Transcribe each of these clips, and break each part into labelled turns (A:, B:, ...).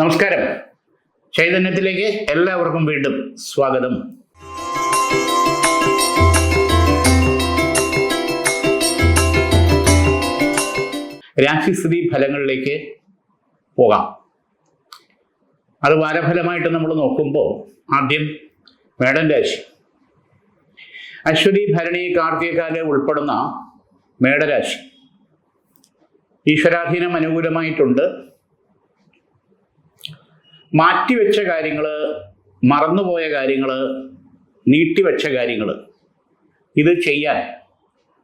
A: നമസ്കാരം. ചൈതന്യത്തിലേക്ക് എല്ലാവർക്കും വീണ്ടും സ്വാഗതം. രാശിസ്ഥിതി ഫലങ്ങളിലേക്ക് പോകാം. അത് വാരഫലമായിട്ട് നമ്മൾ നോക്കുമ്പോൾ ആദ്യം മേടൻ രാശി. അശ്വതി ഭരണി കാർത്തികകാല ഉൾപ്പെടുന്ന മേടരാശി. ഈശ്വരാധീനം അനുകൂലമായിട്ടുണ്ട്. മാറ്റിവെച്ച കാര്യങ്ങൾ മറന്നുപോയ കാര്യങ്ങൾ നീട്ടിവെച്ച കാര്യങ്ങൾ ഇത് ചെയ്യാൻ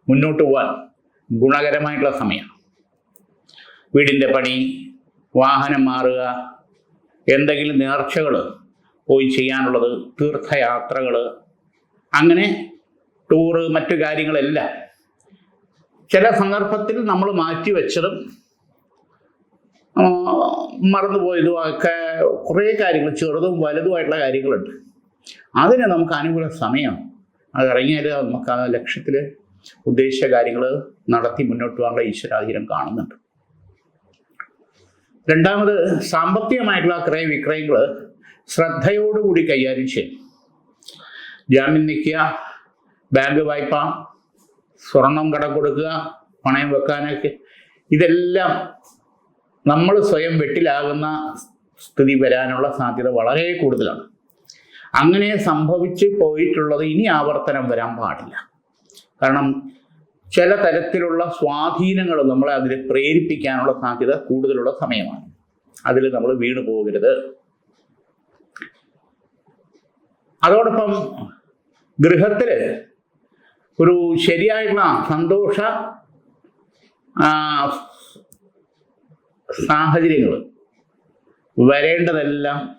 A: മുന്നോട്ട് പോകാൻ ഗുണകരമായിട്ടുള്ള സമയമാണ് വീടിന്റെ പണി വാഹനം മാറുക എന്തെങ്കിലും നേർച്ചകൾ പോയി ചെയ്യാനുള്ളത് തീർത്ഥയാത്രകൾ അങ്ങനെ ടൂറ് മറ്റു കാര്യങ്ങളെല്ലാം. ചില സന്ദർഭത്തിൽ നമ്മൾ മാറ്റിവെച്ചതും മറന്നുപോയതും ഒക്കെ കുറേ കാര്യങ്ങൾ ചെറുതും വലുതുമായിട്ടുള്ള കാര്യങ്ങളുണ്ട്. അതിന് നമുക്ക് അനുകൂല സമയമാണ് അത് ഇറങ്ങിയാൽ നമുക്ക് ആ ലക്ഷ്യത്തിൽ ഉദ്ദേശിച്ച കാര്യങ്ങൾ നടത്തി മുന്നോട്ട് പോകാനുള്ള ഈശ്വരാധീനം കാണുന്നുണ്ട്. രണ്ടാമത് സാമ്പത്തികമായിട്ടുള്ള ക്രയ വിക്രയങ്ങൾ ശ്രദ്ധയോടുകൂടി കൈകാര്യം ചെയ്യും. ജാമ്യം നിൽക്കുക ബാങ്ക് വായ്പ സ്വർണം കടം കൊടുക്കുക പണയം വെക്കാനൊക്കെ ഇതെല്ലാം നമ്മൾ സ്വയം വെട്ടിലാകുന്ന സ്ഥിതി വരാനുള്ള സാധ്യത വളരെ കൂടുതലാണ്. അങ്ങനെ സംഭവിച്ച് പോയിട്ടുള്ളത് ഇനി ആവർത്തനം വരാൻ പാടില്ല. കാരണം ചില തരത്തിലുള്ള സ്വാധീനങ്ങൾ നമ്മളെ അതിൽ പ്രേരിപ്പിക്കാനുള്ള സാധ്യത കൂടുതലുള്ള സമയമാണ്. അതിൽ നമ്മൾ വീണു പോകരുത്. അതോടൊപ്പം ഗൃഹത്തിൽ ഒരു ശരിയായിട്ടുള്ള സന്തോഷ സാഹചര്യങ്ങൾ വരേണ്ടതെല്ലാം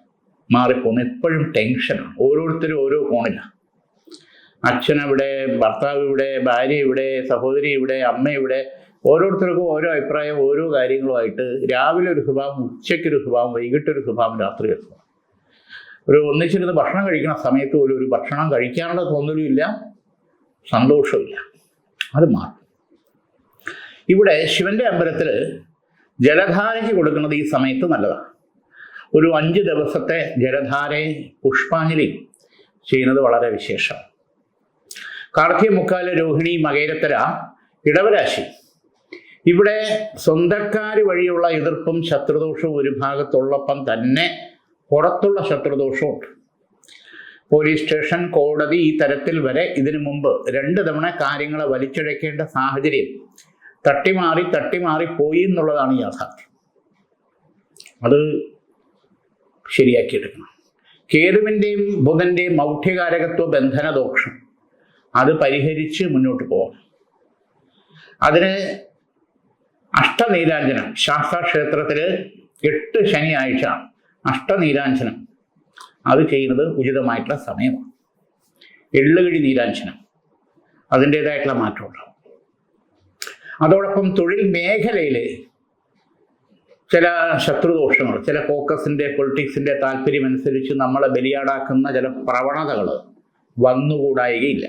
A: മാറിപ്പോകുന്നു. എപ്പോഴും ടെൻഷനാണ്. ഓരോരുത്തരും ഓരോ കോണിലാണ് അച്ഛൻ ഇവിടെ ഭർത്താവ് ഇവിടെ ഭാര്യ ഇവിടെ സഹോദരി ഇവിടെ അമ്മ ഇവിടെ ഓരോരുത്തർക്കും ഓരോ അഭിപ്രായം ഓരോ കാര്യങ്ങളുമായിട്ട് രാവിലെ ഒരു സ്വഭാവം ഉച്ചയ്ക്കൊരു സ്വഭാവം വൈകിട്ടൊരു സ്വഭാവം രാത്രി ഒരു സ്വഭാവം. ഒരു ഒന്നിച്ചിരുന്ന് ഭക്ഷണം കഴിക്കുന്ന സമയത്ത് പോലും ഒരു ഭക്ഷണം കഴിക്കാനുള്ള തോന്നലുമില്ല സന്തോഷമില്ല അത് മാറും. ഇവിടെ ശിവന്റെ അമ്പലത്തിൽ ജലധാരയ്ക്ക് കൊടുക്കുന്നത് ഈ സമയത്ത് നല്ലതാണ്. ഒരു അഞ്ച് ദിവസത്തെ ജലധാരയും പുഷ്പാഞ്ജലി ചെയ്യുന്നത് വളരെ വിശേഷം. കാർത്തിക മുക്കാൽ രോഹിണി മകേരത്തര ഇടവരാശി. ഇവിടെ സ്വന്തക്കാർ വഴിയുള്ള എതിർപ്പും ശത്രുദോഷവും ഒരു ഭാഗത്തുള്ളപ്പം തന്നെ പുറത്തുള്ള ശത്രുദോഷമുണ്ട് പോലീസ് സ്റ്റേഷൻ കോടതി ഈ തരത്തിൽ വരെ ഇതിനു മുമ്പ് രണ്ട് തവണ കാര്യങ്ങളെ വലിച്ചിഴക്കേണ്ട സാഹചര്യം തട്ടിമാറി തട്ടിമാറി പോയി എന്നുള്ളതാണ് യാഥാർത്ഥ്യം. അത് ശരിയാക്കിയെടുക്കണം. കേതുവിന്റെയും ബുധന്റെയും മൗഢ്യകാരകത്വ ബന്ധന ദോഷം അത് പരിഹരിച്ച് മുന്നോട്ട് പോകണം. അതിന് അഷ്ടനീരാഞ്ജനം ശാസ്താക്ഷേത്രത്തിൽ എട്ട് ശനിയാഴ്ച അഷ്ടനീരാഞ്ജനം. അത് ചെയ്യുന്നത് ഉചിതമായിട്ടുള്ള സമയമാണ്. എള്ളുകിഴി നീരാഞ്ജനം. അതിന്റേതായിട്ടുള്ള മാറ്റമുണ്ടാവും അതോടൊപ്പം തൊഴിൽ മേഖലയിൽ ചില ശത്രുദോഷങ്ങൾ ചില കോക്കസിന്റെ പൊളിറ്റിക്സിന്റെ താല്പര്യമനുസരിച്ച് നമ്മളെ ബലിയാടാക്കുന്ന ചില പ്രവണതകൾ വന്നുകൂടായികയില്ല.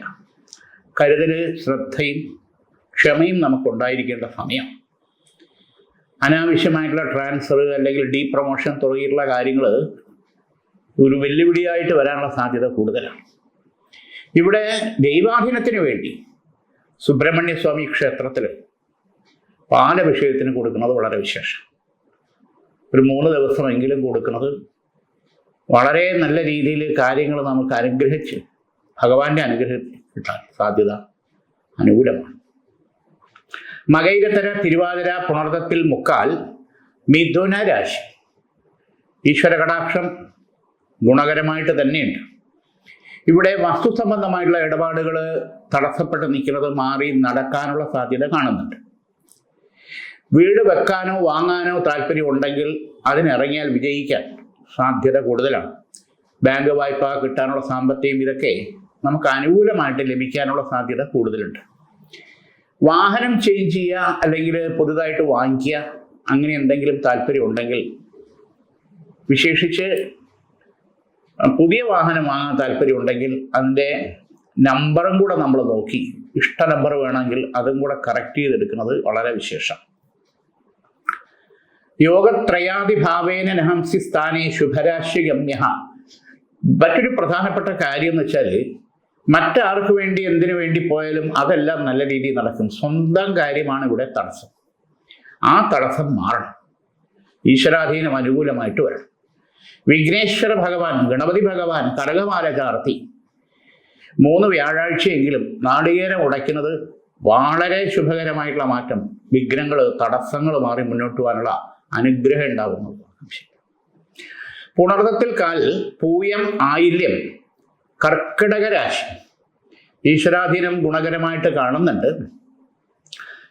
A: കരുതൽ ശ്രദ്ധയും ക്ഷമയും നമുക്കുണ്ടായിരിക്കേണ്ട സമയം. അനാവശ്യമായിട്ടുള്ള ട്രാൻസ്ഫർ അല്ലെങ്കിൽ ഡീ പ്രൊമോഷൻ തുടങ്ങിയിട്ടുള്ള കാര്യങ്ങൾ ഒരു വെല്ലുവിളിയായിട്ട് വരാനുള്ള സാധ്യത കൂടുതലാണ്. ഇവിടെ ദൈവാധീനത്തിന് വേണ്ടി സുബ്രഹ്മണ്യ സ്വാമി ക്ഷേത്രത്തിൽ പാലഭിഷേകത്തിന് കൊടുക്കുന്നത് വളരെ വിശേഷം. ഒരു മൂന്ന് ദിവസമെങ്കിലും കൊടുക്കുന്നത് വളരെ നല്ല രീതിയിൽ കാര്യങ്ങൾ നമുക്ക് അനുഗ്രഹിച്ച് ഭഗവാന്റെ അനുഗ്രഹം കിട്ടാൻ സാധ്യത അനുകൂലമാണ്. മകൈകത്തര തിരുവാതിര പുണർത്തത്തിൽ മുക്കാൽ മിഥുന രാശി. ഈശ്വര കടാക്ഷം ഗുണകരമായിട്ട് തന്നെയുണ്ട്. ഇവിടെ വസ്തു സംബന്ധമായിട്ടുള്ള ഇടപാടുകൾ തടസ്സപ്പെട്ട് നിൽക്കുന്നത് മാറി നടക്കാനുള്ള സാധ്യത കാണുന്നുണ്ട്. വീട് വെക്കാനോ വാങ്ങാനോ താല്പര്യം ഉണ്ടെങ്കിൽ അതിനിറങ്ങിയാൽ വിജയിക്കാൻ സാധ്യത കൂടുതലാണ്. ബാങ്ക് വായ്പ കിട്ടാനുള്ള സാമ്പത്തികം ഇതൊക്കെ നമുക്ക് അനുകൂലമായിട്ട് ലഭിക്കാനുള്ള സാധ്യത കൂടുതലുണ്ട്. വാഹനം ചേഞ്ച് ചെയ്യുക അല്ലെങ്കിൽ പുതുതായിട്ട് വാങ്ങിക്കുക അങ്ങനെ എന്തെങ്കിലും താല്പര്യം ഉണ്ടെങ്കിൽ വിശേഷിച്ച് പുതിയ വാഹനം വാങ്ങാൻ താല്പര്യം ഉണ്ടെങ്കിൽ അതിന്റെ നമ്പറും കൂടെ നമ്മൾ നോക്കി. ഇഷ്ട നമ്പർ വേണമെങ്കിൽ അതും കൂടെ കറക്റ്റ് ചെയ്തെടുക്കുന്നത് വളരെ വിശേഷം. യോഗത്രയാദിഭാവേന നഹംസി സ്ഥാനേ ശുഭരാശിഗമ്യ മറ്റൊരു പ്രധാനപ്പെട്ട കാര്യം എന്ന് വെച്ചാൽ മറ്റാർക്ക് വേണ്ടി എന്തിനു വേണ്ടി പോയാലും അതെല്ലാം നല്ല രീതിയിൽ നടക്കും. സ്വന്തം കാര്യമാണ് ഇവിടെ തടസ്സം. ആ തടസ്സം മാറണം. ഈശ്വരാധീനം അനുകൂലമായിട്ട് വരണം. വിഘ്നേശ്വര ഭഗവാൻ ഗണപതി ഭഗവാൻ കടകമാല ചാർത്തി മൂന്ന് വ്യാഴാഴ്ചയെങ്കിലും നാളികേരം ഉടയ്ക്കുന്നത് വളരെ ശുഭകരമായിട്ടുള്ള മാറ്റം. വിഘ്നങ്ങൾ തടസ്സങ്ങൾ മാറി മുന്നോട്ട് പോകാനുള്ള അനുഗ്രഹം ഉണ്ടാകുന്നു. പുണർത്തത്തിൽ കാൽ പൂയം ആയില്യം കർക്കിടക രാശി ഈശ്വരാധീനം ഗുണകരമായിട്ട് കാണുന്നുണ്ട്.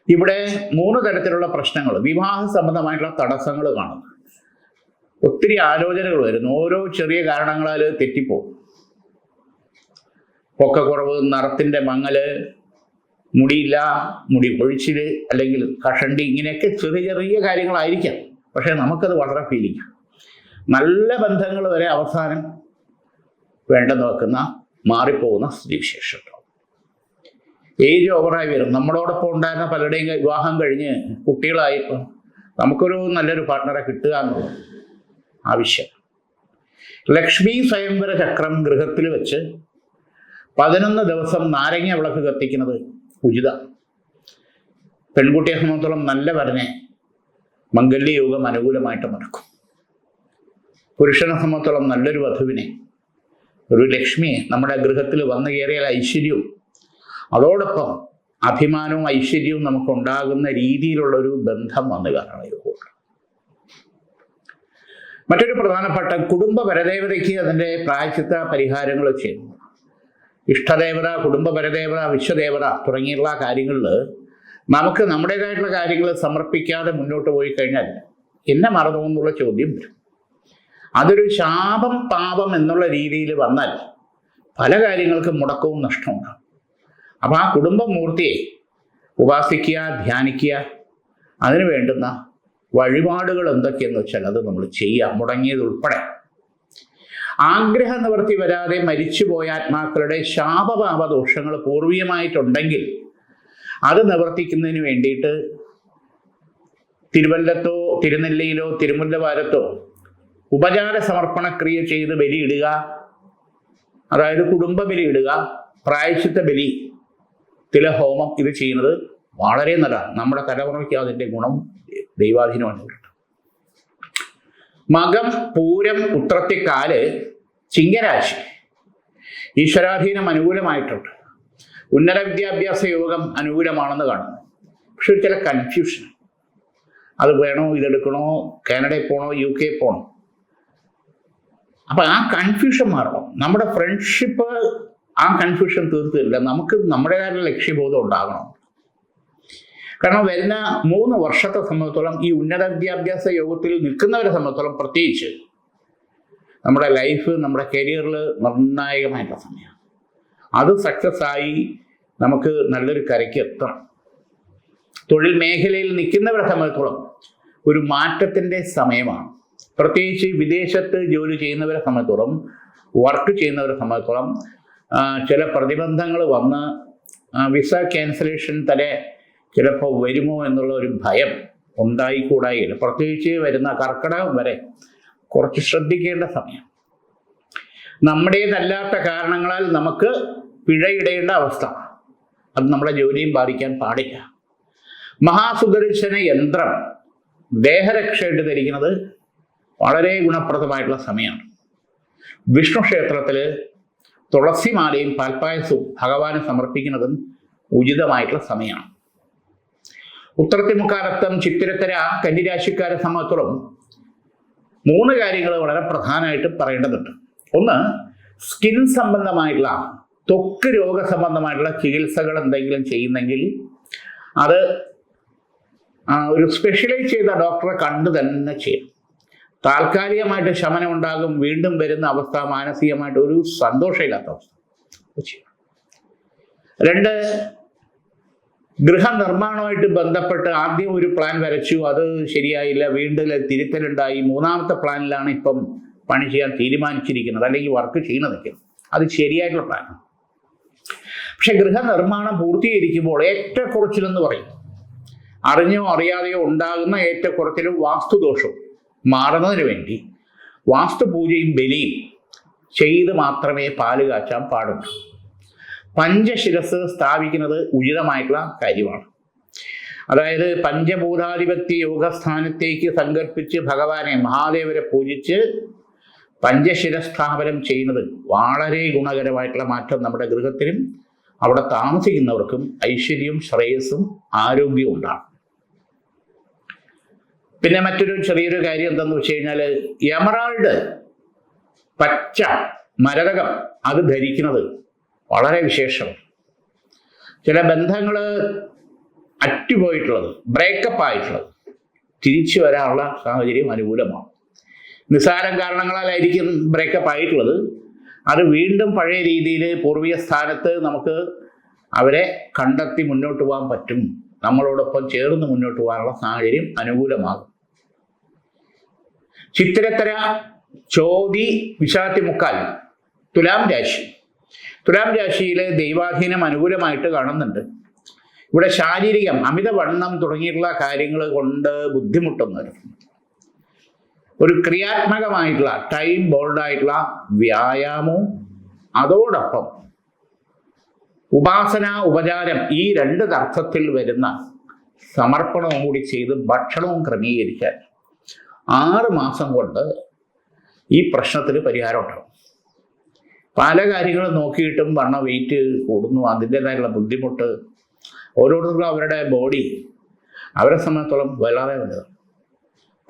A: ഇവിടെ മൂന്ന് തരത്തിലുള്ള പ്രശ്നങ്ങൾ വിവാഹ സംബന്ധമായിട്ടുള്ള തടസ്സങ്ങൾ കാണുന്നു. ഒത്തിരി ആലോചനകൾ വരുന്നു ഓരോ ചെറിയ കാരണങ്ങളാൽ തെറ്റിപ്പോകും. പൊക്കക്കുറവ് നിറത്തിന്റെ മങ്ങൽ മുടിയില്ല മുടി കൊഴിച്ചിൽ അല്ലെങ്കിൽ കഷണ്ടി ഇങ്ങനെയൊക്കെ ചെറിയ ചെറിയ കാര്യങ്ങളായിരിക്കാം. പക്ഷേ നമുക്കത് വളരെ ഫീലിംഗ് നല്ല ബന്ധങ്ങൾ വരെ അവസാനം വേണ്ടെന്ന് വെക്കുന്ന മാറിപ്പോകുന്ന സ്ഥിതിവിശേഷം ഏജ് ഓവറായി വരും. നമ്മളോടൊപ്പം ഉണ്ടായിരുന്ന പലരുടെയും വിവാഹം കഴിഞ്ഞ് കുട്ടികളായപ്പോൾ നമുക്കൊരു നല്ലൊരു പാർട്ട്ണറെ കിട്ടുക എന്നുള്ളത് ആവശ്യം. ലക്ഷ്മി സ്വയംവര ചക്രം ഗൃഹത്തിൽ വെച്ച് പതിനൊന്ന് ദിവസം നാരങ്ങ വിളക്ക് കത്തിക്കുന്നത് ഉചിത. പെൺകുട്ടിയെ സംബന്ധിച്ചോളം നല്ല വരനെ മംഗല്യ യോഗം അനുകൂലമായിട്ട് നടക്കും. പുരുഷനെ സംബന്ധിച്ചോളം നല്ലൊരു വധുവിനെ ഒരു ലക്ഷ്മിയെ നമ്മുടെ ഗൃഹത്തിൽ വന്നു കയറിയാൽ ഐശ്വര്യവും അതോടൊപ്പം അഭിമാനവും ഐശ്വര്യവും നമുക്കുണ്ടാകുന്ന രീതിയിലുള്ള ഒരു ബന്ധം വന്നു കാരണം യോഗം മറ്റൊരു പ്രധാനപ്പെട്ട കുടുംബ പരദേവതയ്ക്ക് അതിന്റെ പ്രായച്ചിത്ത പരിഹാരങ്ങൾ ചെയ്യുന്നു. ഇഷ്ടദേവത കുടുംബ പരദേവത വിശ്വദേവത തുടങ്ങിയുള്ള കാര്യങ്ങളിൽ നമുക്ക് നമ്മുടേതായിട്ടുള്ള കാര്യങ്ങൾ സമർപ്പിക്കാതെ മുന്നോട്ട് പോയി കഴിഞ്ഞാൽ എന്നെ മറന്നു എന്നുള്ള ചോദ്യം വരും. അതൊരു ശാപം പാപം എന്നുള്ള രീതിയിൽ വന്നാൽ പല കാര്യങ്ങൾക്കും മുടക്കവും നഷ്ടവും നഷ്ടമുണ്ടാകും അപ്പോൾ ആ കുടുംബമൂർത്തിയെ ഉപാസിക്കുക ധ്യാനിക്കുക അതിന് വേണ്ടുന്ന വഴിപാടുകൾ എന്തൊക്കെയെന്ന് വെച്ചാൽ അത് നമ്മൾ ചെയ്യുക മുടങ്ങിയത് ഉൾപ്പെടെ. ആഗ്രഹ നിവൃത്തി വരാതെ മരിച്ചുപോയ ആത്മാക്കളുടെ ശാപപാപ ദോഷങ്ങൾ പൂർവീയമായിട്ടുണ്ടെങ്കിൽ അത് നിവർത്തിക്കുന്നതിന് വേണ്ടിയിട്ട് തിരുവല്ലത്തോ തിരുനെല്ലിയിലോ തിരുമുല്ലവാരത്തോ ഉപചാര സമർപ്പണ ക്രിയ ചെയ്ത് ബലിയിടുക. അതായത് കുടുംബ ബലിയിടുക ഇടുക പ്രായശ്ചിത്ത ബലി തിലഹോമം ഇത് ചെയ്യുന്നത് വളരെ നല്ലതാണ്. നമ്മുടെ തലമുറയ്ക്ക് അതിന്റെ ഗുണം ദൈവാധീനമാണ്. മകം പൂരം ഉത്രത്തിക്കാൽ ചിങ്ങരാശി ഈശ്വരാധീനം അനുകൂലമായിട്ടുണ്ട്. ഉന്നത വിദ്യാഭ്യാസ യോഗം അനുകൂലമാണെന്ന് കാണുന്നു പക്ഷെ ചില കൺഫ്യൂഷൻ അത് വേണോ ഇതെടുക്കണോ? കാനഡയിൽ പോകണോ യു കെ പോകണോ അപ്പൊ ആ കൺഫ്യൂഷൻ മാറണം. നമ്മുടെ ഫ്രണ്ട്ഷിപ്പ് ആ കൺഫ്യൂഷൻ തീർത്തില്ല നമുക്ക് നമ്മുടേതായ ലക്ഷ്യബോധം ഉണ്ടാകണം. കാരണം വരുന്ന മൂന്ന് വർഷത്തെ സംബന്ധിച്ചോളം ഈ ഉന്നത വിദ്യാഭ്യാസ യോഗത്തിൽ നിൽക്കുന്നവരെ സംബന്ധിച്ചോളം പ്രത്യേകിച്ച് നമ്മുടെ ലൈഫ് നമ്മുടെ കരിയറിൽ നിർണായകമായിട്ടുള്ള സമയമാണ്. അത് സക്സസ് ആയി നമുക്ക് നല്ലൊരു കരയ്ക്ക് എത്തണം. തൊഴിൽ മേഖലയിൽ നിൽക്കുന്നവരെ സംബന്ധിച്ചോളം ഒരു മാറ്റത്തിന്റെ സമയമാണ്. പ്രത്യേകിച്ച് വിദേശത്ത് ജോലി ചെയ്യുന്നവരെ സംബന്ധിച്ചോളം വർക്ക് ചെയ്യുന്നവരെ സംബന്ധിച്ചോളം ചില പ്രതിബന്ധങ്ങൾ വന്ന് വിസ ക്യാൻസലേഷൻ തന്നെ ചിലപ്പോൾ വരുമോ എന്നുള്ള ഒരു ഭയം ഉണ്ടായിക്കൂടായില്ല. പ്രത്യേകിച്ച് വരുന്ന കർക്കിടകം വരെ കുറച്ച് ശ്രദ്ധിക്കേണ്ട സമയം. നമ്മുടേതല്ലാത്ത കാരണങ്ങളാൽ നമുക്ക് പിഴയിടേണ്ട അവസ്ഥ. അത് നമ്മുടെ ജോലിയും ബാധിക്കാൻ പാടില്ല. മഹാസുദർശന യന്ത്രം ദേഹരക്ഷയായിട്ട് ധരിക്കുന്നത് വളരെ ഗുണപ്രദമായിട്ടുള്ള സമയമാണ്. വിഷ്ണു ക്ഷേത്രത്തിൽ തുളസിമാലയും പാൽപ്പായസവും ഭഗവാന് സമർപ്പിക്കുന്നതും ഉചിതമായിട്ടുള്ള സമയമാണ്. ഉത്തരത്തിമുക്കാലത്തം ചിത്തിരത്തര കന്നിരാശിക്കാരെ സംബന്ധിച്ചോളം മൂന്ന് കാര്യങ്ങൾ വളരെ പ്രധാനമായിട്ട് പറയേണ്ടതുണ്ട്. ഒന്ന് സ്കിൻ സംബന്ധമായിട്ടുള്ള ത്വക്ക് രോഗ സംബന്ധമായിട്ടുള്ള ചികിത്സകൾ എന്തെങ്കിലും ചെയ്യുന്നെങ്കിൽ അത് ഒരു സ്പെഷ്യലൈസ് ചെയ്ത ഡോക്ടറെ കണ്ടു തന്നെ ചെയ്യണം താൽക്കാലികമായിട്ട് ശമനം ഉണ്ടാകും വീണ്ടും വരുന്ന അവസ്ഥ മാനസികമായിട്ട് ഒരു സന്തോഷമില്ലാത്ത അവസ്ഥ. രണ്ട് ഗൃഹനിർമ്മാണവുമായിട്ട് ബന്ധപ്പെട്ട് ആദ്യം ഒരു പ്ലാൻ വരച്ചു അത് ശരിയായില്ല വീണ്ടും തിരുത്തലുണ്ടായി. മൂന്നാമത്തെ പ്ലാനിലാണ് ഇപ്പം പണി ചെയ്യാൻ തീരുമാനിച്ചിരിക്കുന്നത് അല്ലെങ്കിൽ വർക്ക് ചെയ്യുന്നതൊക്കെ അത് ശരിയായിട്ടുള്ള പ്ലാനാണ് പക്ഷെ ഗൃഹനിർമ്മാണം പൂർത്തീകരിക്കുമ്പോൾ ഏറ്റക്കുറച്ചിലെന്ന് പറയും. അറിഞ്ഞോ അറിയാതെയോ ഉണ്ടാകുന്ന ഏറ്റക്കുറച്ചിലും വാസ്തുദോഷവും മാറുന്നതിന് വേണ്ടി വാസ്തുപൂജയും ബലിയും ചെയ്ത് മാത്രമേ പാൽ കാച്ചാൻ പാടുള്ളൂ. പഞ്ചശിരസ് സ്ഥാപിക്കുന്നത് ഉചിതമായിട്ടുള്ള കാര്യമാണ്. അതായത് പഞ്ചഭൂതാധിപത്യ യോഗസ്ഥാനത്തേക്ക് സങ്കല്പിച്ച് ഭഗവാനെ മഹാദേവരെ പൂജിച്ച് പഞ്ചശിരസ്ഥാപനം ചെയ്യുന്നത് വളരെ ഗുണകരമായിട്ടുള്ള മാറ്റം നമ്മുടെ ഗൃഹത്തിനും അവിടെ താമസിക്കുന്നവർക്കും ഐശ്വര്യവും ശ്രേയസ്സും ആരോഗ്യവും ഉണ്ടാകും. പിന്നെ മറ്റൊരു ചെറിയൊരു കാര്യം എന്താണെന്ന് വെച്ച് കഴിഞ്ഞാൽ എമറാൾഡ് പച്ച മരതകം അത് ധരിക്കുന്നത് വളരെ വിശേഷം ചില ബന്ധങ്ങൾ അറ്റുപോയിട്ടുള്ളത് ബ്രേക്കപ്പ് ആയിട്ടുള്ളത് തിരിച്ചു വരാനുള്ള സാഹചര്യം അനുകൂലമാണ്. നിസ്സാരം കാരണങ്ങളാലായിരിക്കും ബ്രേക്കപ്പ് ആയിട്ടുള്ളത്. അത് വീണ്ടും പഴയ രീതിയിൽ പൂർവീയ സ്ഥാനത്ത് നമുക്ക് അവരെ കണ്ടെത്തി മുന്നോട്ട് പോകാൻ പറ്റും. നമ്മളോടൊപ്പം ചേർന്ന് മുന്നോട്ട് പോകാനുള്ള സാഹചര്യം അനുകൂലമാകും. ചിത്തിരത്തര ചോതി വിശാത്തി മുക്കാൽ തുലാം രാശി. തുലാം രാശിയിലെ ദൈവാധീനം അനുകൂലമായിട്ട് കാണുന്നുണ്ട്. ഇവിടെ ശാരീരികം അമിതവണ്ണം തുടങ്ങിയിട്ടുള്ള കാര്യങ്ങൾ കൊണ്ട് ബുദ്ധിമുട്ടുന്നവർ ഒരു ക്രിയാത്മകമായിട്ടുള്ള ടൈം ബോൾഡായിട്ടുള്ള വ്യായാമവും അതോടൊപ്പം ഉപാസന ഉപചാരം ഈ രണ്ട് തർക്കത്തിൽ വരുന്ന സമർപ്പണവും കൂടി ചെയ്ത് ഭക്ഷണവും ക്രമീകരിക്കാൻ ആറ് മാസം കൊണ്ട് ഈ പ്രശ്നത്തിന് പരിഹാരം ഉണ്ടാവും. പല കാര്യങ്ങളും നോക്കിയിട്ടും വണ്ണ വെയിറ്റ് കൂടുന്നു അതിന്റെതായുള്ള ബുദ്ധിമുട്ട് ഓരോരുത്തർക്കും അവരുടെ ബോഡി അവരെ സംബന്ധിച്ചോളം വളരെ വലുതാണ്.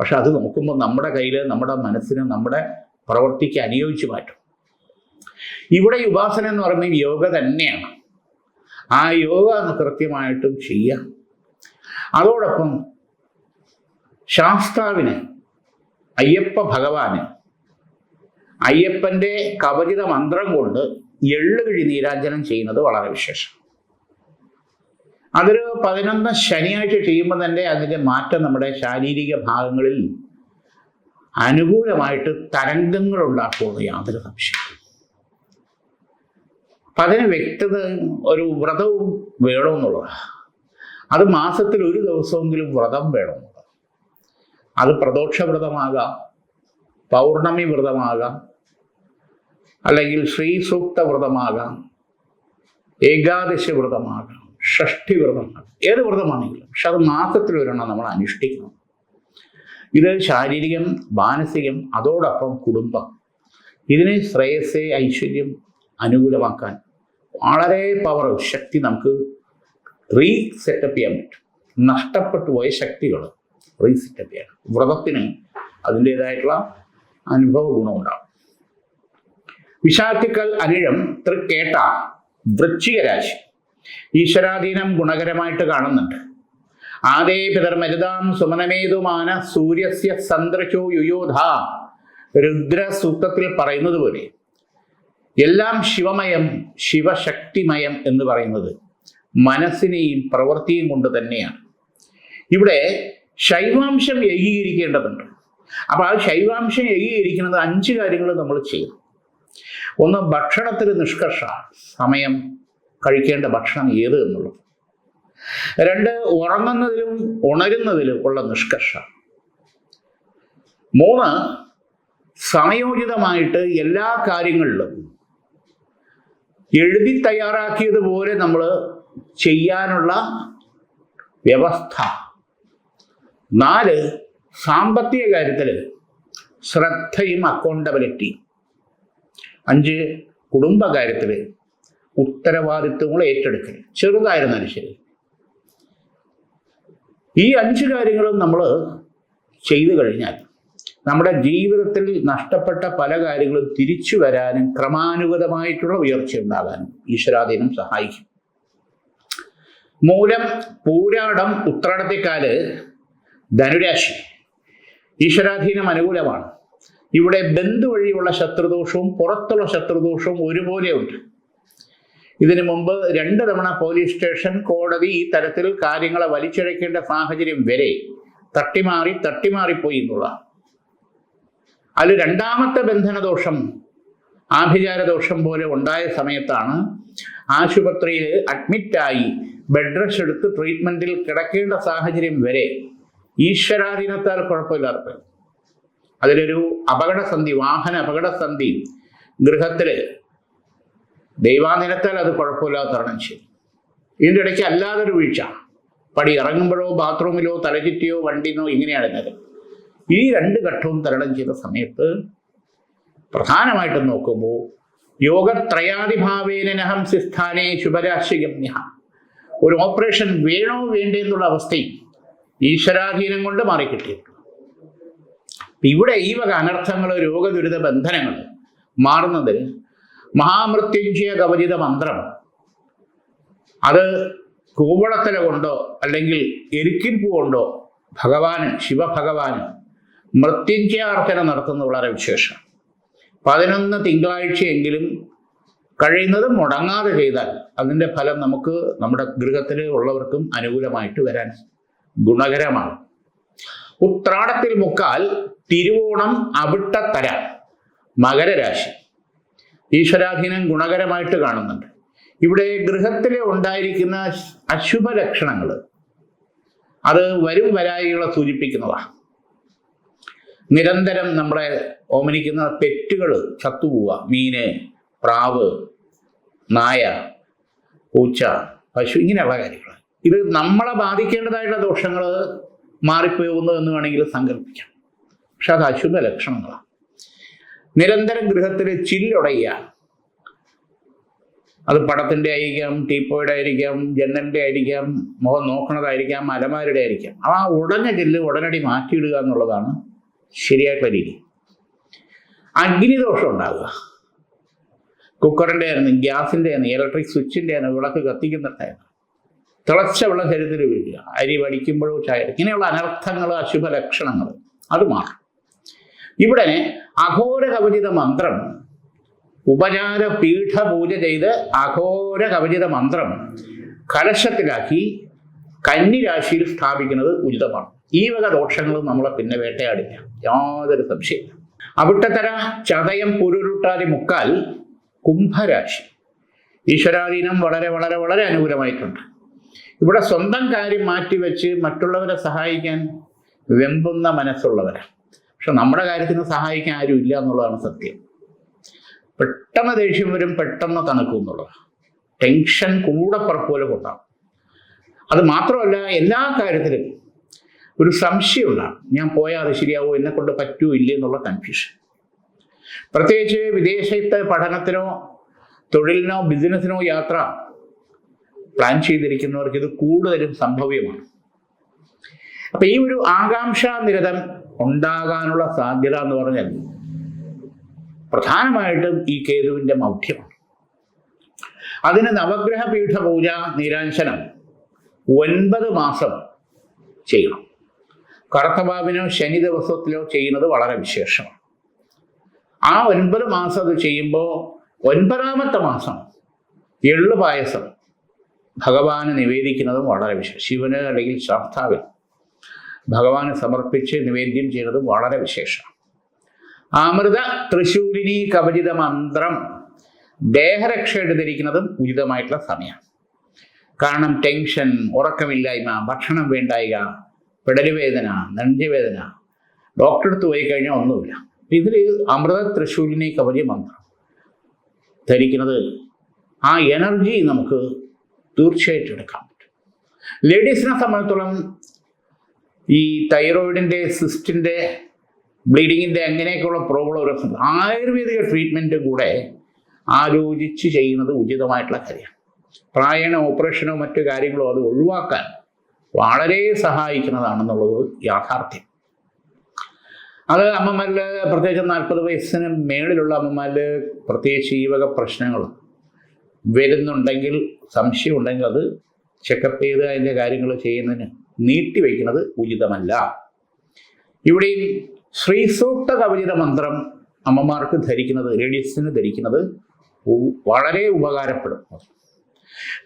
A: പക്ഷെ അത് നോക്കുമ്പോൾ നമ്മുടെ കയ്യിൽ നമ്മുടെ മനസ്സിന് നമ്മുടെ പ്രവൃത്തിക്ക് അനുയോജിച്ച് മാറ്റും ഇവിടെ ഈ ഉപാസന എന്ന് പറയുന്നത് യോഗ തന്നെയാണ്. ആ യോഗ കൃത്യമായിട്ടും ചെയ്യാം. അതോടൊപ്പം ശാസ്താവിന് അയ്യപ്പ ഭഗവാന് അയ്യപ്പന്റെ കവചിത മന്ത്രം കൊണ്ട് എള്ളുകിഴി നീരാഞ്ജനം ചെയ്യുന്നത് വളരെ വിശേഷം. അതൊരു പതിനൊന്ന് ശനിയാഴ്ച ചെയ്യുമ്പോൾ തന്നെ അതിന്റെ മാറ്റം നമ്മുടെ ശാരീരിക ഭാഗങ്ങളിൽ അനുകൂലമായിട്ട് തരംഗങ്ങൾ ഉണ്ടാക്കുമെന്ന് യാതൊരു സംശയം അപ്പം അതിന് വ്യക്തത ഒരു വ്രതവും വേണമെന്നുള്ളതാണ് അത് മാസത്തിൽ ഒരു ദിവസമെങ്കിലും വ്രതം വേണമെന്നുള്ളത് അത് പ്രദോഷ വ്രതമാകാം പൗർണമി വ്രതമാകാം അല്ലെങ്കിൽ ശ്രീസൂക്ത വ്രതമാകാം ഏകാദശി വ്രതമാകാം. ഷഷ്ഠി വ്രതമാണ് ഏത് വ്രതമാണെങ്കിലും. പക്ഷെ അത് മാസത്തിൽ ഒരെണ്ണം നമ്മൾ അനുഷ്ഠിക്കണം. ഇത് ശാരീരികം മാനസികം അതോടൊപ്പം കുടുംബം. ഇതിനെ ശ്രേയസ്സെ ഐശ്വര്യം അനുകൂലമാക്കാൻ വളരെ പവർ ശക്തി നമുക്ക് റീ സെറ്റപ്പ് ചെയ്യാൻ പറ്റും. നഷ്ടപ്പെട്ടു പോയ ശക്തികൾ റീ സെറ്റപ്പ് ചെയ്യണം. വ്രതത്തിന് അതിന്റെതായിട്ടുള്ള അനുഭവ ഗുണമുണ്ടാകും. വിശാഖിക്കൽ അനിഴം തൃക്കേട്ട വൃശ്ചിക രാശി. ഈശ്വരാധീനം ഗുണകരമായിട്ട് കാണുന്നുണ്ട്. ആദേ പിതർമരുതാം സുമനമേതുമാന സൂര്യസ്യ സന്ദ്രശോ യുയോധ. രുദ്ര സൂക്തത്തിൽ പറയുന്നത് പോലെ എല്ലാം ശിവമയം ശിവശക്തിമയം എന്ന് പറയുന്നത് മനസ്സിനെയും പ്രവൃത്തിയും കൊണ്ട് തന്നെയാണ്. ഇവിടെ ശൈവാംശം ഏകീകരിക്കേണ്ടതുണ്ട്. അപ്പോൾ ആ ശൈവാംശം ഏകീകരിക്കുന്നത് അഞ്ച് കാര്യങ്ങൾ നമ്മൾ ചെയ്യും ഒന്ന് ഭക്ഷണത്തിൽ നിഷ്കർഷ സമയം കഴിക്കേണ്ട ഭക്ഷണം ഏത് എന്നുള്ളത്. രണ്ട് ഉറങ്ങുന്നതിലും ഉണരുന്നതിലും ഉള്ള നിഷ്കർഷ. മൂന്ന് സമയോചിതമായിട്ട് എല്ലാ കാര്യങ്ങളിലും എഴുതി തയ്യാറാക്കിയതുപോലെ നമ്മൾ ചെയ്യാനുള്ള വ്യവസ്ഥ. നാല് സാമ്പത്തിക കാര്യത്തിൽ ശ്രദ്ധയും അക്കൗണ്ടബിലിറ്റിയും അഞ്ച് കുടുംബകാര്യത്തിൽ ഉത്തരവാദിത്വങ്ങൾ ഏറ്റെടുക്കൽ ചെറുതായിരുന്നാലും ശരി ഈ അഞ്ച് കാര്യങ്ങളും നമ്മൾ ചെയ്തു കഴിഞ്ഞാൽ നമ്മുടെ ജീവിതത്തിൽ നഷ്ടപ്പെട്ട പല കാര്യങ്ങളും തിരിച്ചു വരാനും ക്രമാനുഗതമായിട്ടുള്ള ഉയർച്ച ഉണ്ടാകാനും ഈശ്വരാധീനം സഹായിക്കും. മൂലം പൂരാടം ഉത്രാടത്തെക്കാൽ ധനുരാശി. ഈശ്വരാധീനം അനുകൂലമാണ്. ഇവിടെ ബന്ധു വഴിയുള്ള ശത്രുദോഷവും പുറത്തുള്ള ശത്രുദോഷവും ഒരുപോലെയുണ്ട്. ഇതിനു മുമ്പ് രണ്ട് തവണ പോലീസ് സ്റ്റേഷൻ കോടതി ഈ തരത്തിൽ കാര്യങ്ങളെ വലിച്ചിഴക്കേണ്ട സാഹചര്യം വരെ തട്ടിമാറി തട്ടിമാറിപ്പോയി എന്നുള്ള അതിൽ രണ്ടാമത്തെ ബന്ധനദോഷം ആഭിചാരദോഷം പോലെ ഉണ്ടായ സമയത്താണ് ആശുപത്രിയിൽ അഡ്മിറ്റായി ബെഡ് റെസ്റ്റ് എടുത്ത് ട്രീറ്റ്മെന്റിൽ കിടക്കേണ്ട സാഹചര്യം വരെ ഈശ്വരാധീനത്താൽ കുഴപ്പമില്ലാത്ത അതിലൊരു അപകടസന്ധി വാഹന അപകടസന്ധി ഗൃഹത്തിൽ ദൈവാധീനത്താൽ അത് കുഴപ്പമില്ലാതെ തരണം ചെയ്യും ഇതിന്റെ ഇടയ്ക്ക് അല്ലാതൊരു വീഴ്ച. പടി ഇറങ്ങുമ്പോഴോ ബാത്റൂമിലോ തലചുറ്റിയോ വണ്ടിന്നോ ഇങ്ങനെയാണ് ഇന്നത് ഈ രണ്ട് ഘട്ടവും തരണം ചെയ്ത സമയത്ത് പ്രധാനമായിട്ടും നോക്കുമ്പോൾ യോഗത്രയാതിഭാവേനഹം സിസ്ഥാനേ ശുഭരാശിഗമ്യ ഒരു ഓപ്പറേഷൻ വേണോ വേണ്ടേ എന്നുള്ള അവസ്ഥയും ഈശ്വരാധീനം കൊണ്ട് മാറിക്കിട്ടിയിട്ടുണ്ട്. ഇവിടെ ഈ വക അനർത്ഥങ്ങൾ രോഗദുരിത ബന്ധനങ്ങൾ മാറുന്നതിന് മഹാമൃത്യുഞ്ജയ കവചിത മന്ത്രം. അത് കൂവളത്തില കൊണ്ടോ അല്ലെങ്കിൽ എരിക്കിൻ പൂ കൊണ്ടോ ഭഗവാന് ശിവഭഗവാന് മൃത്യുഞ്ജയാർച്ചന നടത്തുന്നത് വളരെ വിശേഷം. പതിനൊന്ന് തിങ്കളാഴ്ചയെങ്കിലും കഴിയുന്നത് മുടങ്ങാതെ ചെയ്താൽ അതിന്റെ ഫലം നമുക്ക് നമ്മുടെ ഗൃഹത്തിൽ ഉള്ളവർക്കും അനുകൂലമായിട്ട് വരാൻ ഗുണകരമാണ്. ഉത്രാടത്തിൽ മുക്കാൽ തിരുവോണം അവിട്ടത്തര മകരരാശി. ഈശ്വരാധീനം ഗുണകരമായിട്ട് കാണുന്നുണ്ട്. ഇവിടെ ഗൃഹത്തിലെ ഉണ്ടായിരിക്കുന്ന അശുഭ ലക്ഷണങ്ങൾ അത് വരും വരായികളെ സൂചിപ്പിക്കുന്നതാണ്. നിരന്തരം നമ്മളെ ഓമനിക്കുന്ന പെറ്റുകൾ ചത്തുപോവുക. മീന് പ്രാവ് നായ പൂച്ച പശു ഇങ്ങനെയുള്ള കാര്യങ്ങൾ. ഇത് നമ്മളെ ബാധിക്കേണ്ടതായിട്ടുള്ള ദോഷങ്ങൾ മാറിപ്പോകുന്നു എന്ന് വേണമെങ്കിൽ സങ്കല്പിക്കാം. പക്ഷെ അത് അശുഭ ലക്ഷണങ്ങളാണ് നിരന്തരം ഗൃഹത്തിൽ ചില്ലുടയുക. അത് പടത്തിന്റെ ആയിരിക്കാം ടീപ്പോയുടെ ആയിരിക്കാം ജനലിന്റെ ആയിരിക്കാം മുഖം നോക്കണതായിരിക്കാം അലമാരുടെ ആയിരിക്കാം. ആ ഉടഞ്ഞ ചില്ല് ഉടനടി മാറ്റിയിടുക എന്നുള്ളതാണ് ശരിയായിട്ടുള്ള രീതി അഗ്നിദോഷം ഉണ്ടാകുക കുക്കറിന്റെ ആയിരുന്നു ഗ്യാസിന്റെ ആയിരുന്നു ഇലക്ട്രിക് സ്വിച്ചിന്റെ ആയിരുന്നു വിളക്ക് കത്തിക്കുന്നുണ്ടായിരുന്നു തിളച്ച വെള്ളം ശരീരത്തിൽ വീഴുക. അരി വടിക്കുമ്പോഴും ചായ ഇങ്ങനെയുള്ള അനർത്ഥങ്ങൾ അശുഭ ലക്ഷണങ്ങൾ അത് മാറും. ഇവിടെ അഘോര കവചിത മന്ത്രം ഉപചാര പീഠ പൂജ ചെയ്ത് അഘോര കവചിത മന്ത്രം കലശത്തിലാക്കി കന്നിരാശിയിൽ സ്ഥാപിക്കുന്നത് ഉചിതമാണ്. ഈ വക ദോഷങ്ങൾ നമ്മളെ പിന്നെ വേട്ടയാടില്ല. യാതൊരു സംശയം അവിട്ടത്തര ചതയം പുരുരുട്ടാതി മുക്കാൽ കുംഭരാശി. ഈശ്വരാധീനം വളരെ വളരെ വളരെ അനുകൂലമായിട്ടുണ്ട്. ഇവിടെ സ്വന്തം കാര്യം മാറ്റിവെച്ച് മറ്റുള്ളവരെ സഹായിക്കാൻ വെമ്പുന്ന മനസ്സുള്ളവരാണ് പക്ഷെ നമ്മുടെ കാര്യത്തിന് സഹായിക്കാൻ ആരും ഇല്ല എന്നുള്ളതാണ് സത്യം. പെട്ടെന്ന് ദേഷ്യം വരും പെട്ടെന്ന് തണുക്കും എന്നുള്ളതാണ്. ടെൻഷൻ കൂടെ പറപ്പോലെ കൊണ്ടാണ്. അത് മാത്രമല്ല എല്ലാ കാര്യത്തിലും ഒരു സംശയം ഞാൻ പോയാൽ അത് ശരിയാവോ എന്നെ കൊണ്ട് പറ്റുമോ ഇല്ലേ എന്നുള്ള കൺഫ്യൂഷൻ പ്രത്യേകിച്ച് വിദേശത്തെ പഠനത്തിനോ തൊഴിലിനോ ബിസിനസ്സിനോ യാത്ര പ്ലാൻ ചെയ്തിരിക്കുന്നവർക്ക് ഇത് കൂടുതലും സംഭവ്യമാണ്. അപ്പൊ ഈ ഒരു ആകാംക്ഷാ നിരതം ഉണ്ടാകാനുള്ള സാധ്യത എന്ന് പറഞ്ഞാൽ പ്രധാനമായിട്ടും ഈ കേതുവിന്റെ മൗഢ്യമാണ്. അതിന് നവഗ്രഹ പീഠ പൂജ നീരാഞ്ജനം ഒൻപത് മാസം ചെയ്യണം. കറുത്തബാബിനോ ശനി ദിവസത്തിലോ ചെയ്യുന്നത് വളരെ വിശേഷമാണ്. ആ ഒൻപത് മാസം അത് ചെയ്യുമ്പോൾ ഒൻപതാമത്തെ മാസം എള്ളു പായസം ഭഗവാന് നിവേദിക്കുന്നതും വളരെ വിശേഷം. ശിവന് അല്ലെങ്കിൽ ശാസ്താവിന് ഭഗവാന് സമർപ്പിച്ച് നിവേദ്യം ചെയ്യുന്നതും വളരെ വിശേഷമാണ് അമൃത തൃശൂലിനി കവചിത മന്ത്രം. ദേഹരക്ഷ എടുത്തിരിക്കുന്നതും ഉചിതമായിട്ടുള്ള സമയമാണ് കാരണം ടെൻഷൻ ഉറക്കമില്ലായ്മ ഭക്ഷണം വേണ്ടായിക പിടലുവേദന നെഞ്ചുവേദന. ഡോക്ടറെ അടുത്ത് പോയി കഴിഞ്ഞാൽ ഒന്നുമില്ല. ഇതിൽ അമൃത തൃശൂലിനെ കവചി മന്ത്രം. ധരിക്കുന്നത് ആ എനർജി നമുക്ക് തീർച്ചയായിട്ടും എടുക്കാൻ പറ്റും. ലേഡീസിനെ സംബന്ധിച്ചിടത്തോളം ഈ തൈറോയിഡിന്റെ സിസ്റ്റിന്റെ ബ്ലീഡിങ്ങിന്റെ അങ്ങനെയൊക്കെയുള്ള പ്രോബ്ലം ഒരു ആയുർവേദിക ട്രീറ്റ്മെന്റ് കൂടെ ആലോചിച്ച് ചെയ്യുന്നത് ഉചിതമായിട്ടുള്ള കാര്യമാണ്. പ്രായണ ഓപ്പറേഷനോ മറ്റു കാര്യങ്ങളോ അത് ഒഴിവാക്കാൻ വളരെ സഹായിക്കുന്നതാണെന്നുള്ളത് യാഥാർത്ഥ്യം. അത് അമ്മമാരിൽ പ്രത്യേകിച്ച് നാൽപ്പത് വയസ്സിന് മേളിലുള്ള അമ്മമാരിൽ പ്രത്യേകിച്ച് ഈ വക പ്രശ്നങ്ങൾ വരുന്നുണ്ടെങ്കിൽ സംശയമുണ്ടെങ്കിൽ അത് ചെക്കപ്പ് ചെയ്ത് അതിന്റെ കാര്യങ്ങൾ ചെയ്യുന്നതിന് നീട്ടിവെക്കുന്നത് ഉചിതമല്ല. ഇവിടെയും ശ്രീസൂക്ത കവചിത മന്ത്രം അമ്മമാർക്ക് ധരിക്കുന്നത് ലേഡീസിന് ധരിക്കുന്നത് വളരെ ഉപകാരപ്പെടും.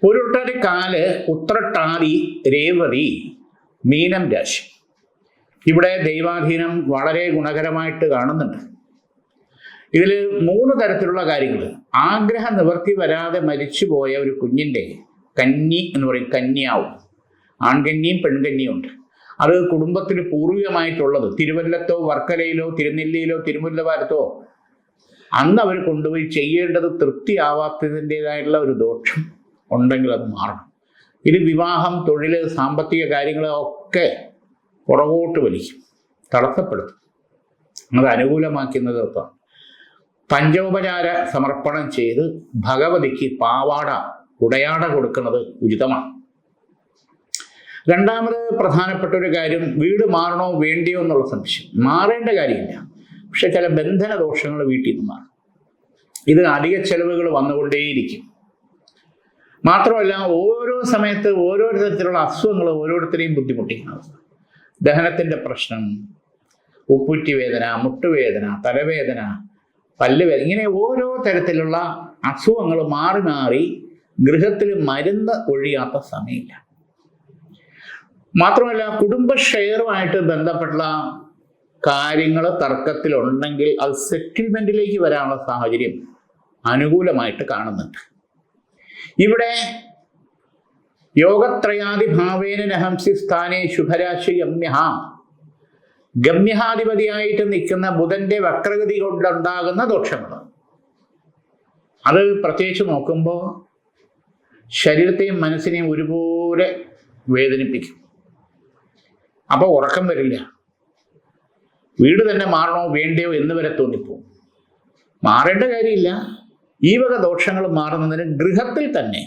A: പൊരുട്ടൊരു കാൽ ഉത്രട്ടാതി രേവതി മീനം രാശി. ഇവിടെ ദൈവാധീനം വളരെ ഗുണകരമായിട്ട് കാണുന്നുണ്ട്. ഇതിൽ മൂന്ന് തരത്തിലുള്ള കാര്യങ്ങൾ. ആഗ്രഹ നിവർത്തി വരാതെ മരിച്ചുപോയ ഒരു കുഞ്ഞിന്റെ കന്നി എന്ന് പറയും കന്യാവും. ആൺകന്യയും പെൺകന്യയും ഉണ്ട്. അത് കുടുംബത്തിന് പൂർവികമായിട്ടുള്ളത്. തിരുവല്ലത്തോ വർക്കലയിലോ തിരുനെല്ലിയിലോ തിരുമുല്ലവാരത്തോ അന്ന് അവർ കൊണ്ടുപോയി ചെയ്യേണ്ടത് തൃപ്തിയാവാത്തതിന്റെതായിട്ടുള്ള ഒരു ദോഷം ഉണ്ടെങ്കിൽ അത് മാറണം. ഇത് വിവാഹം തൊഴിൽ സാമ്പത്തിക കാര്യങ്ങളൊക്കെ പുറകോട്ട് വലിക്കും. തടസ്സപ്പെടുത്തും. അത് അനുകൂലമാക്കുന്നത് ഒപ്പം പഞ്ചോപചാര സമർപ്പണം ചെയ്ത് ഭഗവതിക്ക് പാവാട ഉടയാട കൊടുക്കുന്നത് ഉചിതമാണ്. രണ്ടാമത് പ്രധാനപ്പെട്ട ഒരു കാര്യം വീട് മാറണോ വേണ്ടിയോ എന്നുള്ള സംശയം. മാറേണ്ട കാര്യമില്ല. പക്ഷെ ചില ബന്ധന ദോഷങ്ങൾ വീട്ടിൽ നിന്ന് മാറും. ഇത് അധിക ചെലവുകൾ വന്നുകൊണ്ടേയിരിക്കും. മാത്രമല്ല ഓരോ സമയത്ത് ഓരോ തരത്തിലുള്ള അസുഖങ്ങൾ ഓരോരുത്തരെയും ബുദ്ധിമുട്ടിക്കുന്നത്. ദഹനത്തിന്റെ പ്രശ്നം ഉപ്പുറ്റി വേദന മുട്ടുവേദന തലവേദന പല്ലുവേദന ഇങ്ങനെ ഓരോ തരത്തിലുള്ള അസുഖങ്ങൾ മാറി മാറി ഗൃഹത്തിൽ മരുന്ന് ഒഴിയാത്ത സമയമില്ല. മാത്രമല്ല കുടുംബ ഷെയറുമായിട്ട് ബന്ധപ്പെട്ടുള്ള കാര്യങ്ങൾ തർക്കത്തിലുണ്ടെങ്കിൽ അത് സെറ്റിൽമെന്റിലേക്ക് വരാനുള്ള സാഹചര്യം അനുകൂലമായിട്ട് കാണുന്നുണ്ട്. ഇവിടെ യോഗത്രയാദി ഭാവേന നഹംസി സ്ഥാനെ ശുഭരാശി ഗമ്യഹ. ഗമ്യഹാധിപതിയായിട്ട് നിൽക്കുന്ന ബുധന്റെ വക്രഗതി കൊണ്ടുണ്ടാകുന്ന ദോഷങ്ങൾ അത് പ്രത്യേകിച്ച് നോക്കുമ്പോൾ ശരീരത്തെയും മനസ്സിനെയും ഒരുപോലെ വേദനിപ്പിക്കും. അപ്പോൾ ഉറക്കം വരില്ല. വീട് തന്നെ മാറണോ വേണ്ടയോ എന്ന് വരെ തോന്നിപ്പോവും. മാറേണ്ട കാര്യമില്ല. ഈ വക ദോഷങ്ങൾ മാറുന്നതിന് ഗൃഹത്തിൽ തന്നെ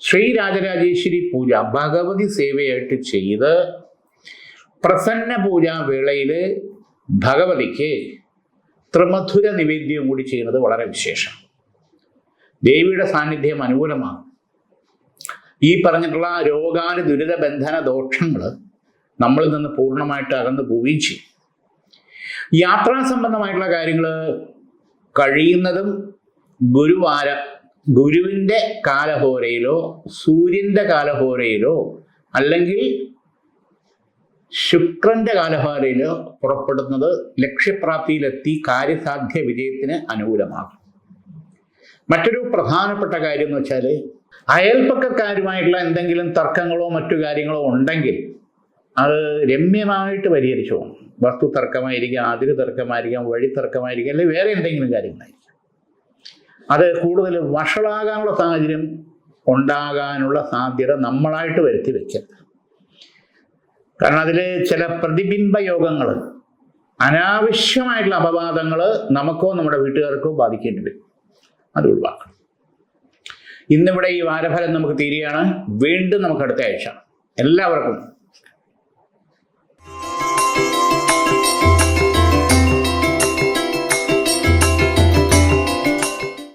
A: ശ്രീ രാജരാജേശ്വരി പൂജ ഭഗവതി സേവയായിട്ട് ചെയ്ത് പ്രസന്ന പൂജ വേളയിൽ ഭഗവതിക്ക് ത്രിമധുര നിവേദ്യവും കൂടി ചെയ്യുന്നത് വളരെ വിശേഷം. ദേവിയുടെ സാന്നിധ്യം അനുകൂലമാണ് ഈ പറഞ്ഞിട്ടുള്ള രോഗാനുദുരിത ബന്ധന ദോഷങ്ങൾ നമ്മളിൽ നിന്ന് പൂർണമായിട്ട് അകന്നു പോവുകയും ചെയ്യും. യാത്രാ സംബന്ധമായിട്ടുള്ള കാര്യങ്ങൾ കഴിയുന്നതും ഗുരുവാര ഗുരുവിന്റെ കാലഹോരയിലോ സൂര്യന്റെ കാലഹോരയിലോ അല്ലെങ്കിൽ ശുക്രന്റെ കാലഹോരയിലോ പുറപ്പെടുന്നത് ലക്ഷ്യപ്രാപ്തിയിലെത്തി കാര്യസാധ്യ വിജയത്തിന് അനുകൂലമാകും. മറ്റൊരു പ്രധാനപ്പെട്ട കാര്യം എന്ന് വെച്ചാൽ അയൽപ്പക്കക്കാരുമായിട്ടുള്ള എന്തെങ്കിലും തർക്കങ്ങളോ മറ്റു കാര്യങ്ങളോ ഉണ്ടെങ്കിൽ അത് രമ്യമായിട്ട് പരിഹരിച്ചു പോകണം. വസ്തു തർക്കമായിരിക്കാം അതിര് തർക്കമായിരിക്കാം വഴി തർക്കമായിരിക്കാം അല്ലെങ്കിൽ വേറെ എന്തെങ്കിലും കാര്യങ്ങളായിരിക്കാം. അത് കൂടുതൽ വഷളാകാനുള്ള സാഹചര്യം ഉണ്ടാകാനുള്ള സാധ്യത നമ്മളായിട്ട് വരുത്തി വെക്കരുത്. കാരണം അതിൽ ചില പ്രതിബിംബ യോഗങ്ങൾ അനാവശ്യമായിട്ടുള്ള അപവാദങ്ങൾ നമുക്കോ നമ്മുടെ വീട്ടുകാർക്കോ ബാധിക്കേണ്ടി വരും. അത് ഒഴിവാക്കണം. ഇന്നിവിടെ ഈ വാരഫലം നമുക്ക് തീരുകയാണ്. വീണ്ടും നമുക്ക് അടുത്ത ആഴ്ച എല്ലാവർക്കും